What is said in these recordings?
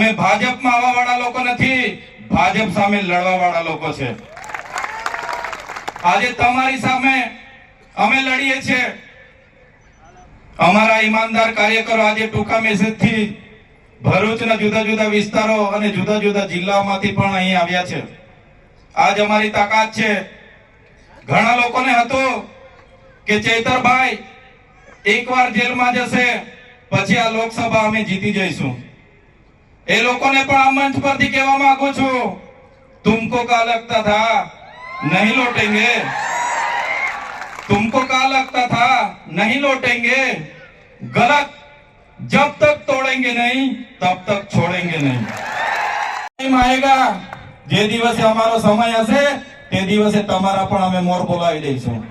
અમે ભાજપમાં આવવા વાળા લોકો નથી, ભાજપ સામે લડવા વાળા લોકો છે. આજે તમારી સામે અમે લડીએ છીએ. અમારા ઈમાનદાર કાર્યકરો આજે ટૂંકા મેસેજથી ભરૂચના જુદા જુદા વિસ્તારો અને જુદા જુદા જિલ્લાઓમાંથી પણ અહીં આવ્યા છે. આજ અમારી તાકાત છે. ઘણા લોકોને હતું કે ચૈતરભાઈ, એકવાર જેલમાં જશે, પછી આ લોકસભા અમે જીતી જઈશું. એ લોકોને પણ આ મંચ પરથી કહેવા માંગુ છું तुमको क्या लगता था नहीं लौटेंगे तुमको क्या लगता था नहीं लौटेंगे गलत जब तक तोड़ेंगे नहीं तब तक छोड़ेंगे नहीं टाइम आएगा જે દિવસે અમારો સમય હશે તે દિવસે તમારા પણ અમે મોર બોલાવી દઈશું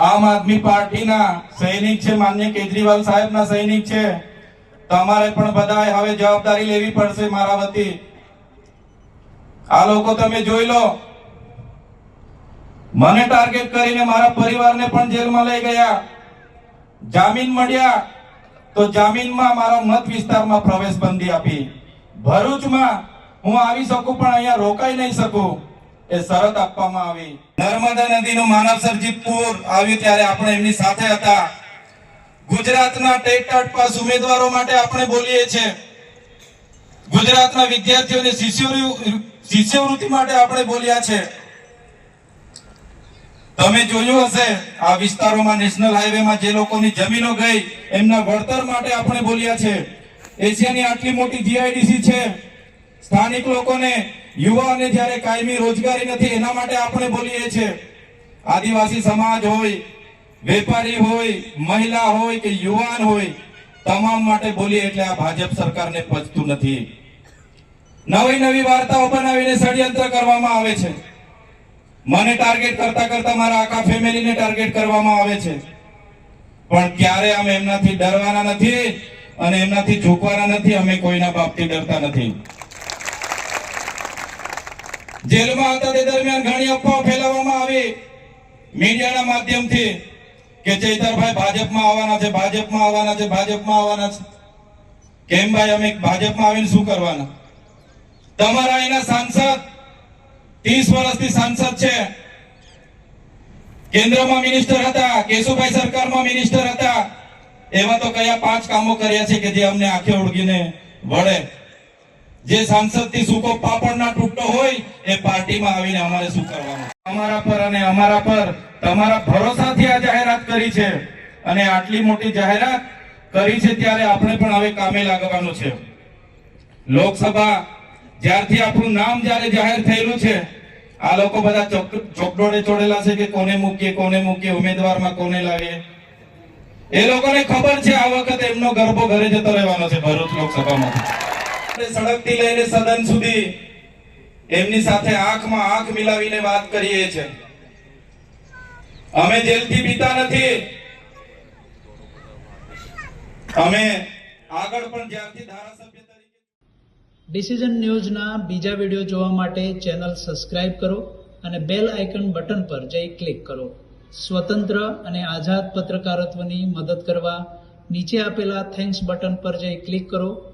આમ આદમી પાર્ટીના સૈનિક છે માન્ય કેજરીવાલ સાહેબના સૈનિક છે તમારે પણ બધાએ હવે જવાબદારી લેવી પડશે મારા વતી. આ લોકો તમે જોઈ લો. મને ટાર્ગેટ કરીને મારા પરિવારને પણ જેલમાં લઈ ગયા. જામીન મળ્યા તો જામીનમાં મારા મત વિસ્તારમાં પ્રવેશ બંધી આપી. ભરૂચમાં હું આવી શકું પણ અહીંયા રોકાઈ નહીં શકું. એ શરત આપવામાં આવી. નર્મદા નદીનું માનવ સર્જિત પૂર આવ્યું ત્યારે આપણે એમની સાથે હતા. ગુજરાતના ટેટ પાસ ઉમેદવારો માટે આપણે બોલીએ છીએ. ગુજરાતના વિદ્યાર્થીઓને શિષ્યવૃત્તિ માટે આપણે બોલ્યા છે. તમે જોયું હશે, આ વિસ્તારોમાં નેશનલ હાઈવેમાં જે લોકોની જમીનો ગઈ, એમના વળતર માટે આપણે બોલ્યા છે. એશિયાની આટલી મોટી જીઆઈડીસી છે. સ્થાનિક લોકોને, યુવાઓને જ્યારે કાયમી રોજગારી નથી, એના માટે આપણે બોલીએ છીએ. આદિવાસી સમાજ હોય વેપારી હોય, મહિલા હોય કે યુવાન હોય, તમામ માટે બોલીએ એટલે આ ભાજપ સરકારને પચતું નથી. નવી નવી વાર્તાઓ બનાવીને ષડયંત્ર કરવામાં આવે છે. મને ટાર્ગેટ કરતા કરતા મારા આખા ફેમિલીને ટાર્ગેટ કરવામાં આવે છે. પણ ક્યારે અમે એમનાથી ડરવાના નથી અને એમનાથી ઝૂકવાના નથી, અમે કોઈના બાપથી ડરતા નથી. જેલમાં હતા તે દરમિયાન ઘણી અફવાઓ ફેલાવવામાં આવી. મીડિયાના માધ્યમથી કે ચૈતરભાઈ ભાજપમાં આવવાના છે, ભાજપમાં આવવાના છે, ભાજપમાં આવવાના છે. કેમ ભાઈ અમે ભાજપમાં આવીને શું કરવાના? તમારા અહીંના સાંસદ ત્રીસ વર્ષથી સાંસદ છે. કેન્દ્રમાં મિનિસ્ટર હતા, કેશુભાઈ સરકારમાં મિનિસ્ટર હતા. એવા તો કયા પાંચ કામો કર્યા છે કે જે અમને આંખે ઓળગીને વળે? જે સાંસદથી સૂકો પાપડ ના તૂટતો હોય, એ પાર્ટીમાં આવીને અમારે શું કરવાનું? અમારા પર અને અમારા પર તમારા ભરોસાથી આ જાહેરાત કરી છે. અને આટલી મોટી જાહેરાત કરી છે ત્યારે આપણે પણ હવે કામે લાગવાનું છે. લોકસભા જ્યારથી આપણું નામ જ્યારે જાહેર થયેલું છે, આ લોકો બધા ચોક- ચોકડોળે ચોડેલા છે કે કોને મૂકીએ કોને મૂકીએ, ઉમેદવારમાં કોને લાવીએ. એ લોકોને ખબર છે આ વખતે એમનો ગરબો ઘરે જતો રહેવાનો છે ભરૂચ લોકસભામાંથી. સડકથી લઈને સદન સુધી એમની સાથે આંખમાં આંખ મિલાવીને વાત કરીએ છે. અમે જેલથી પીતા નથી. અમે આગળ પણ જ્યારથી ધારાસભ્ય તરીકે ડિસિઝન ન્યૂઝના બીજા વીડિયો જોવા માટે ચેનલ સબસ્ક્રાઇબ કરો અને બેલ આઇકન બટન પર જઈ ક્લિક કરો. સ્વતંત્ર અને આઝાદ પત્રકારત્વની મદદ કરવા નીચે આપેલા થેન્ક્સ બટન પર જઈ ક્લિક કરો.